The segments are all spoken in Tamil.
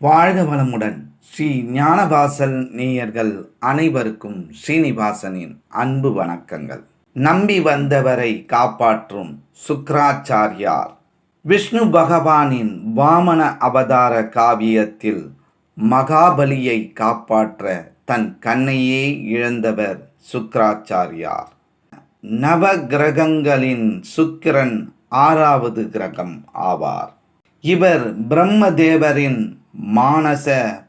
வாழ்க வளமுடன். ஸ்ரீ ஞானவாசல் நேயர்கள் அனைவருக்கும் ஸ்ரீனிவாசனின் அன்பு வணக்கங்கள். நம்பி வந்தவரை காப்பாற்றும் சுக்ராச்சாரியார் விஷ்ணு பகவானின் வாமன அவதார காவியத்தில் மகாபலியை காப்பாற்ற தன் கண்ணையே இழந்தவர் சுக்ராச்சாரியார் நவ கிரகங்களின் சுக்கிரன் ஆறாவது கிரகம் ஆவார். இவர் பிரம்மதேவரின் மானச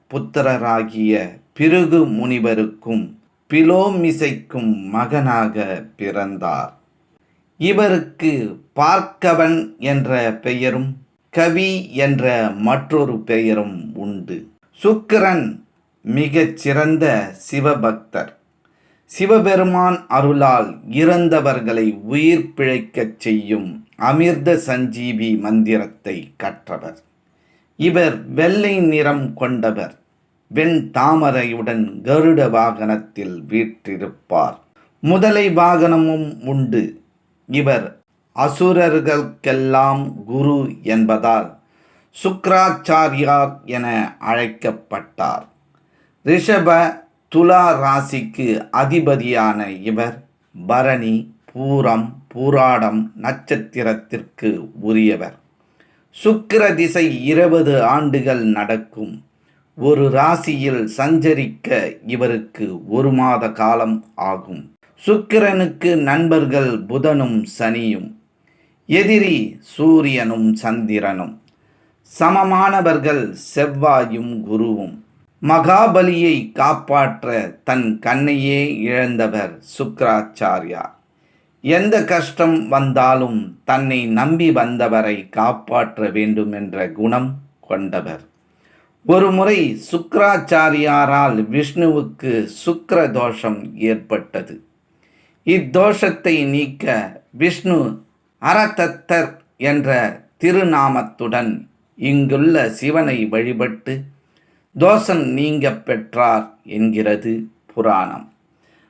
புத்திரராகிய பிருகு முனிவருக்கும் பிலோமிசைக்கும் மகனாக பிறந்தார். இவருக்கு பார்க்கவன் என்ற பெயரும் கவி என்ற மற்றொரு பெயரும் உண்டு. சுக்கிரன் மிகச் சிறந்த சிவபக்தர். சிவபெருமான் அருளால் இறந்தவர்களை உயிர் பிழைக்கச் செய்யும் அமிர்த சஞ்சீவி மந்திரத்தை கற்றவர். இவர் வெள்ளை நிறம் கொண்டவர் வெண் தாமரையுடன் கருட வாகனத்தில் வீற்றிருப்பார். முதலை வாகனமும் உண்டு. இவர் அசுரர்களுக்கெல்லாம் குரு என்பதால் சுக்ராச்சாரியார் என அழைக்கப்பட்டார். ரிஷப துலா ராசிக்கு அதிபதியான இவர் பரணி பூரம் பூராடம் நட்சத்திரத்திற்கு உரியவர். சுக்கிர திசை இருபது ஆண்டுகள் நடக்கும். ஒரு ராசியில் சஞ்சரிக்க இவருக்கு ஒரு மாத காலம் ஆகும். சுக்கிரனுக்கு நண்பர்கள் புதனும் சனியும் எதிரி சூரியனும் சந்திரனும். சமமானவர்கள் செவ்வாயும் குருவும். மகாபலியை காப்பாற்ற தன் கண்ணையே இழந்தவர் சுக்கராச்சாரியார். எந்த கஷ்டம் வந்தாலும் தன்னை நம்பி வந்தவரை காப்பாற்ற வேண்டும் என்ற குணம் கொண்டவர். ஒருமுறை சுக்ராச்சாரியாரால் விஷ்ணுவுக்கு சுக்கர தோஷம் ஏற்பட்டது. இத்தோஷத்தை நீக்க விஷ்ணு அரதத்தர் என்ற திருநாமத்துடன் இங்குள்ள சிவனை வழிபட்டு தோஷம் நீங்க பெற்றார் என்கிறது புராணம்.